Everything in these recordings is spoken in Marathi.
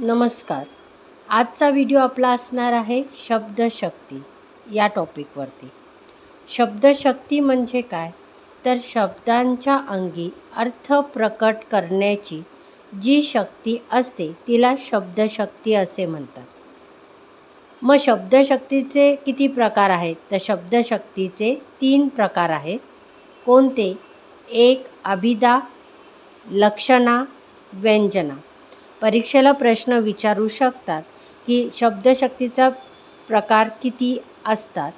नमस्कार. आजचा व्हिडिओ आपला असणार आहे शब्दशक्ती या टॉपिकवरती शब्दशक्ती म्हणजे काय? तर शब्दांच्या अंगी अर्थ प्रकट करण्याची जी शक्ती असते तिला शब्दशक्ती असे म्हणतात. मग शब्दशक्तीचे किती प्रकार आहेत? तर शब्दशक्तीचे तीन प्रकार आहेत. कोणते? एक अभिदा लक्षणा व्यंजना. परीक्षेला प्रश्न विचारू शकतात की शब्दशक्तीचा प्रकार किती असतात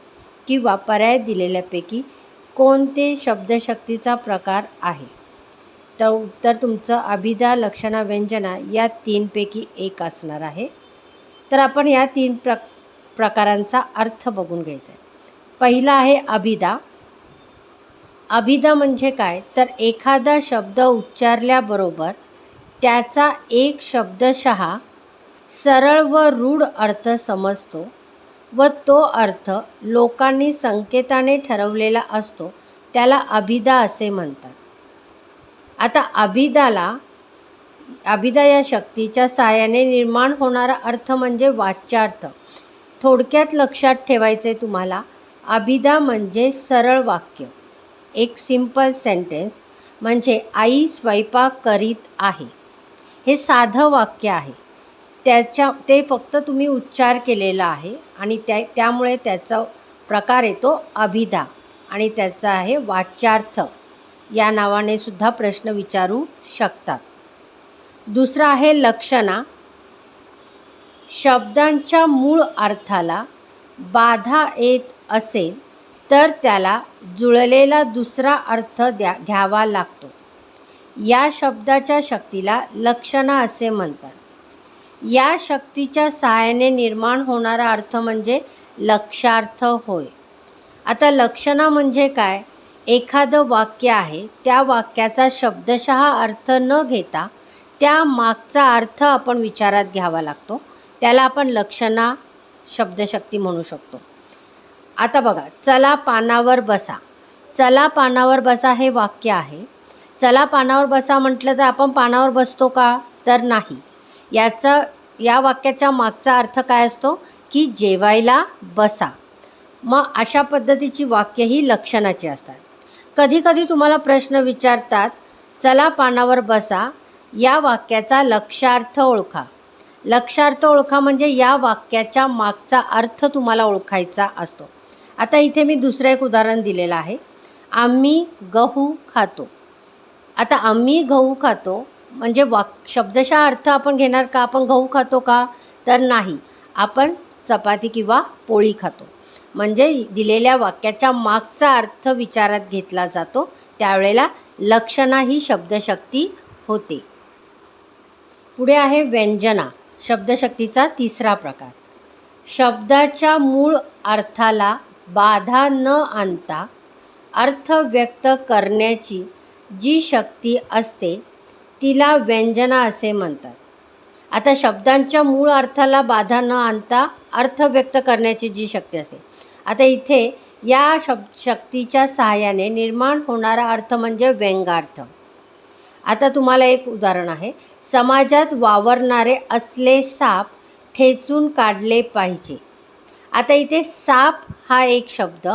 किंवा पर्याय दिलेल्यापैकी कोणते शब्दशक्तीचा प्रकार आहे? तर उत्तर तुमचं अभिदा लक्षणा व्यंजना या तीनपैकी एक असणार आहे. तर आपण या तीन प्र प्रकारांचा अर्थ बघून घ्यायचा आहे. पहिला आहे अभिदा अभिदा म्हणजे काय? तर एखादा शब्द उच्चारल्याबरोबर त्याचा एक शब्दशः सरळ व रूढ अर्थ समजतो व तो अर्थ लोकांनी संकेताने ठरवलेला असतो त्याला अभिदा असे म्हणतात. आता अभिदाला अभिदा या शक्तीच्या साहाय्याने निर्माण होणारा अर्थ म्हणजे वाच्यार्थ. थोडक्यात लक्षात ठेवायचे तुम्हाला अभिदा म्हणजे सरळ वाक्य. एक सिंपल सेंटेन्स म्हणजे आई स्वयंपाक करीत आहे. हे साधं वाक्य आहे. त्याच्या ते फक्त तुम्ही उच्चार केलेला आहे आणि त्या त्यामुळे त्याचा प्रकार येतो अभिधा आणि त्याचा आहे वाच्यार्थ. या नावाने सुद्धा प्रश्न विचारू शकतात. दुसरा आहे लक्षणा. शब्दांच्या मूळ अर्थाला बाधा येत असेल तर त्याला जुळलेला दुसरा अर्थ द्या घ्यावा लागतो. या शब्दाच्या शक्तीला लक्षणा असे म्हणतात. या शक्तीच्या सहाय्याने निर्माण होणारा अर्थ म्हणजे लक्षार्थ होय. आता लक्षणा म्हणजे काय? एखादं वाक्य आहे त्या वाक्याचा शब्दशः अर्थ न घेता त्या मागचा अर्थ आपण विचारात घ्यावा लागतो. त्याला आपण लक्षणा शब्दशक्ती म्हणू शकतो. आता बघा चला पानावर बसा. चला पानावर बसा हे वाक्य आहे. चला पानावर बसा म्हटलं तर आपण पानावर बसतो का? तर नाही. याचं या वाक्याच्या मागचा अर्थ काय असतो? की जेवायला बसा. मग अशा पद्धतीची वाक्य ही लक्षणाची असतात. कधीकधी तुम्हाला प्रश्न विचारतात चला पानावर बसा. या वाक्याचा लक्षार्थ ओळखा. लक्षार्थ ओळखा म्हणजे या वाक्याच्या मागचा अर्थ तुम्हाला ओळखायचा असतो. आता इथे मी दुसरं एक उदाहरण दिलेलं आहे. आम्ही गहू खातो. आता आम्ही गहू खातो. म्हणजे वाक शब्दशः अर्थ आपण घेणार का? आपण गहू खातो का? तर नाही. आपण चपाती किंवा पोळी खातो. म्हणजे दिलेल्या वाक्याच्या मागचा अर्थ विचारात घेतला जातो. त्यावेळेला लक्षणा ही शब्दशक्ती होते. पुढे आहे व्यंजना. शब्दशक्तीचा तिसरा प्रकार. शब्दाच्या मूळ अर्थाला बाधा न आणता अर्थ व्यक्त करण्याची जी शक्ती असते तिला व्यंजना असे म्हणतात. आता शब्दांच्या मूळ अर्थाला बाधा न आणता अर्थ व्यक्त करण्याची जी शक्ती असते. आता इथे या शब शक्तीच्या सहाय्याने निर्माण होणारा अर्थ म्हणजे व्यंगार्थ. आता तुम्हाला एक उदाहरण आहे. समाजात वावरणारे असले साप ठेचून काढले पाहिजे. आता इथे साप हा एक शब्द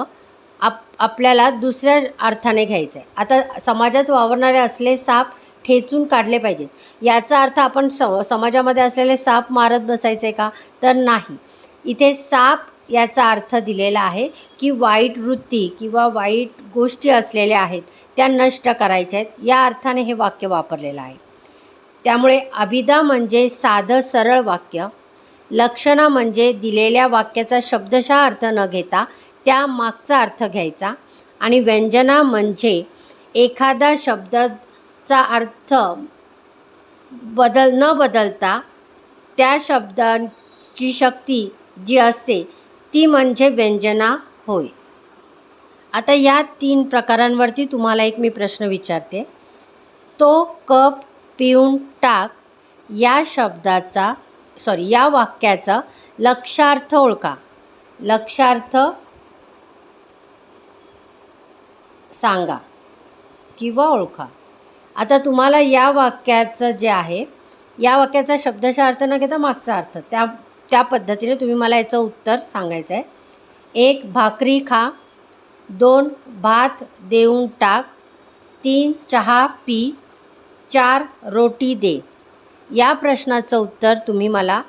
आप आपल्याला दुसऱ्या अर्थाने घ्यायचं आहे आता समाजात वावरणारे असले साप ठेचून काढले पाहिजेत. याचा अर्थ आपण स समाजामध्ये असलेले साप मारत बसायचे का? तर नाही. इथे साप याचा अर्थ दिलेला आहे की वाईट वृत्ती किंवा वाईट गोष्टी असलेल्या आहेत त्या नष्ट करायच्या आहेत. या अर्थाने हे वाक्य वापरलेलं आहे. त्यामुळे अभिदा म्हणजे साधं सरळ वाक्य. लक्षणा म्हणजे दिलेल्या वाक्याचा शब्दशः अर्थ न घेता त्या मागचा अर्थ घ्यायचा. आणि व्यंजना म्हणजे एखादा शब्दाचा अर्थ बदल न बदलता त्या शब्दांची शक्ती जी असते ती म्हणजे व्यंजना होय. आता या तीन प्रकारांवरती तुम्हाला एक मी प्रश्न विचारते. तो कप पिऊन टाक या शब्दाचा सॉरी या वाक्याचा लक्षार्थ ओळखा. लक्षार्थ सांगा किंवा ओळखा. आता तुम्हाला या वाक्याचं जे आहे या वाक्याचा शब्दशः अर्थ न घेता मागचा अर्थ. त्या त्या पद्धतीने तुम्ही मला याचं उत्तर सांगायचं आहे. एक भाकरी खा. दोन भात देऊन टाक. तीन चहा पी. चार रोटी दे. या प्रश्नाचं उत्तर तुम्ही मला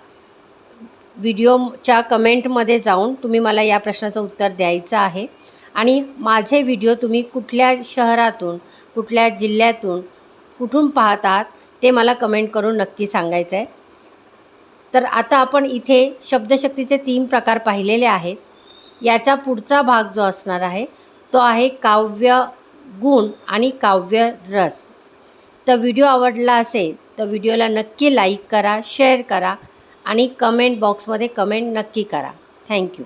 व्हिडिओच्या कमेंटमध्ये जाऊन तुम्ही मला या प्रश्नाचं उत्तर द्यायचं आहे. आणि माझे व्हिडिओ तुम्ही कुठल्या शहरातून कुठल्या जिल्ह्यातून कुठून पाहतात ते मला कमेंट करून नक्की सांगायचं आहे. तर आता आपण इथे शब्दशक्तीचे तीन प्रकार पाहिलेले आहेत. याचा पुढचा भाग जो असणार आहे तो आहे काव्य गुण आणि काव्य रस. तर व्हिडिओ आवडला असेल तर व्हिडिओला नक्की लाईक करा शेअर करा आणि कमेंट बॉक्समध्ये कमेंट नक्की करा. थँक्यू.